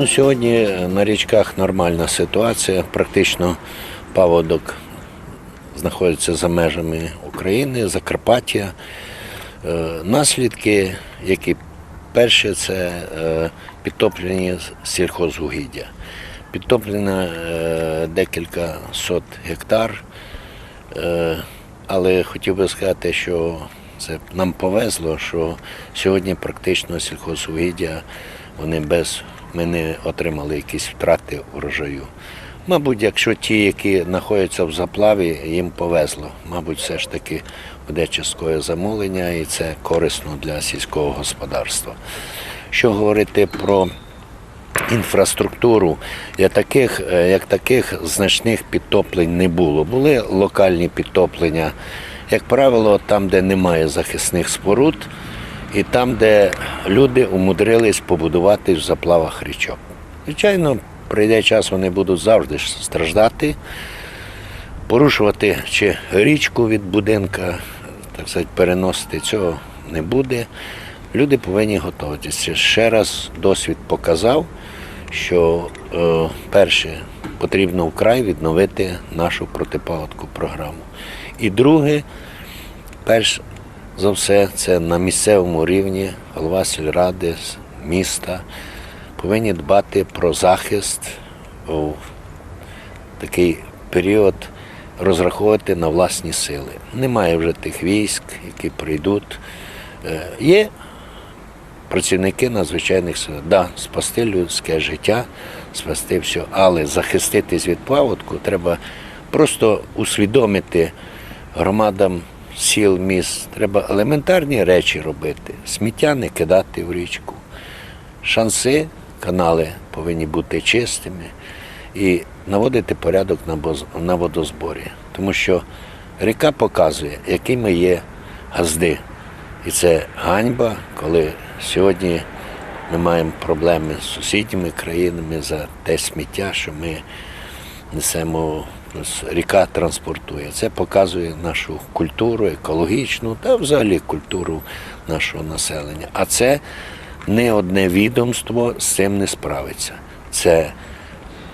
Ну, сьогодні на річках нормальна ситуація. Практично паводок знаходиться за межами України, Закарпаття. Е, Наслідки, які перші, це е, підтоплення сільхозугіддя. Підтоплено е, декілька сот гектар. Але хотів би сказати, що це нам повезло, що сьогодні практично сільхозугіддя вони без ми не отримали якісь втрати урожаю. Мабуть, якщо ті, які знаходяться в заплаві, їм повезло. Мабуть, все ж таки буде часткове замовлення і це корисно для сільського господарства. Що говорити про інфраструктуру, як таких, е, як таких значних підтоплень не було. Були локальні підтоплення, як правило, там, де немає захисних споруд, і там, де люди умудрились побудувати в заплавах річок. Звичайно, прийде час, вони будуть завжди страждати, порушувати чи річку від будинка, так сказати, переносити цього не буде. Люди повинні готуватися. Ще раз досвід показав, що е, перше потрібно вкрай відновити нашу протипаводку програму. І друге, перш за все, це на місцевому рівні голова сільради, міста повинні дбати про захист у такий період, розраховувати на власні сили. Немає вже тих військ, які прийдуть. Е, Є працівники надзвичайних сил. Да, спасти людське життя, спасти все, але захиститись від паводку треба просто усвідомити громадам сіл, міст. Треба елементарні речі робити. Сміття не кидати в річку. Шанси, канали повинні бути чистими і наводити порядок на водозборі. Тому що ріка показує, якими є газди. І це ганьба, коли сьогодні ми маємо проблеми з сусідніми країнами за те сміття, що ми несемо, ріка транспортує. Це показує нашу культуру, екологічну та взагалі культуру нашого населення. А це не одне відомство з цим не справиться. Це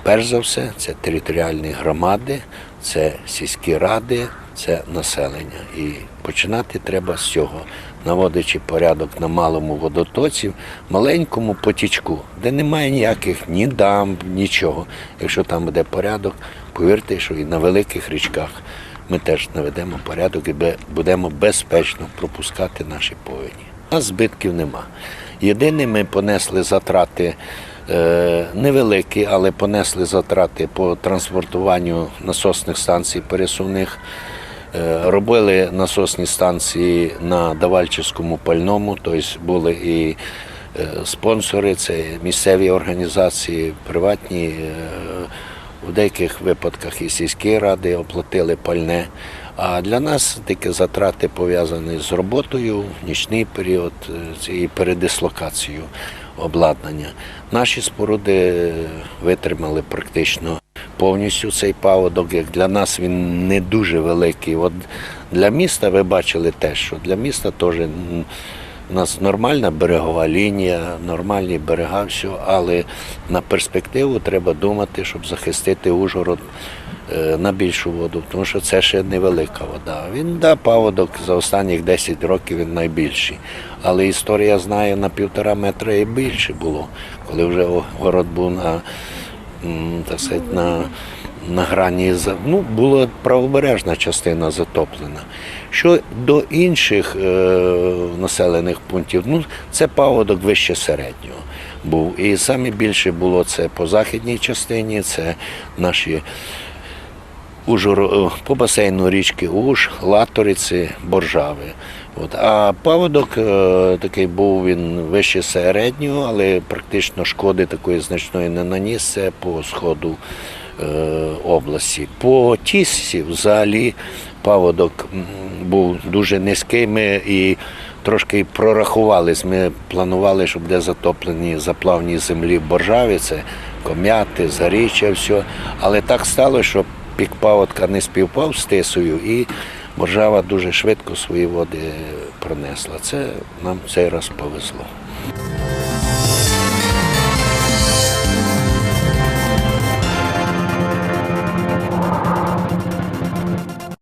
перш за все, це територіальні громади, це сільські ради, це населення. І починати треба з цього, наводячи порядок на малому водотоці, маленькому потічку, де немає ніяких ні дамб, нічого. Якщо там буде порядок, повірте, що і на великих річках ми теж наведемо порядок і будемо безпечно пропускати наші повені. У нас збитків нема. Єдине, ми понесли затрати е, невеликі, але понесли затрати по транспортуванню насосних станцій пересувних. Е, Робили насосні станції на Давальчевському пальному, тобто були і е, спонсори, це місцеві організації, приватні. е, У деяких випадках і сільські ради оплатили пальне. А для нас такі затрати пов'язані з роботою, нічний період е, і передислокацією обладнання. Наші споруди витримали практично повністю цей паводок. Як для нас він не дуже великий. От для міста ви бачили те, що для міста теж у нас нормальна берегова лінія, нормальні берега, все, але на перспективу треба думати, щоб захистити Ужгород е, на більшу воду, тому що це ще невелика вода. Він да, паводок за останніх 10 років він найбільший. Але історія знає на півтора метра і більше було, коли вже город був на, так сказати, на, на грані ну, була правобережна частина затоплена. Що до інших е, населених пунктів, ну це паводок вище середнього був. І саме більше було це по західній частині, це наші Ужгор, е, по басейну річки Уж, Латориці, Боржави. От. А паводок е, такий був він вище середнього, але практично шкоди такої значної не наніс по сходу е, області. По тісі взагалі паводок був дуже низький. Ми і трошки прорахувались. Ми планували, щоб де затоплені заплавні землі Боржаві, це ком'яти, заріччя, все. Але так стало, що пік паводка не співпав з тисою, і Боржава дуже швидко свої води пронесла. Це нам цей раз повезло.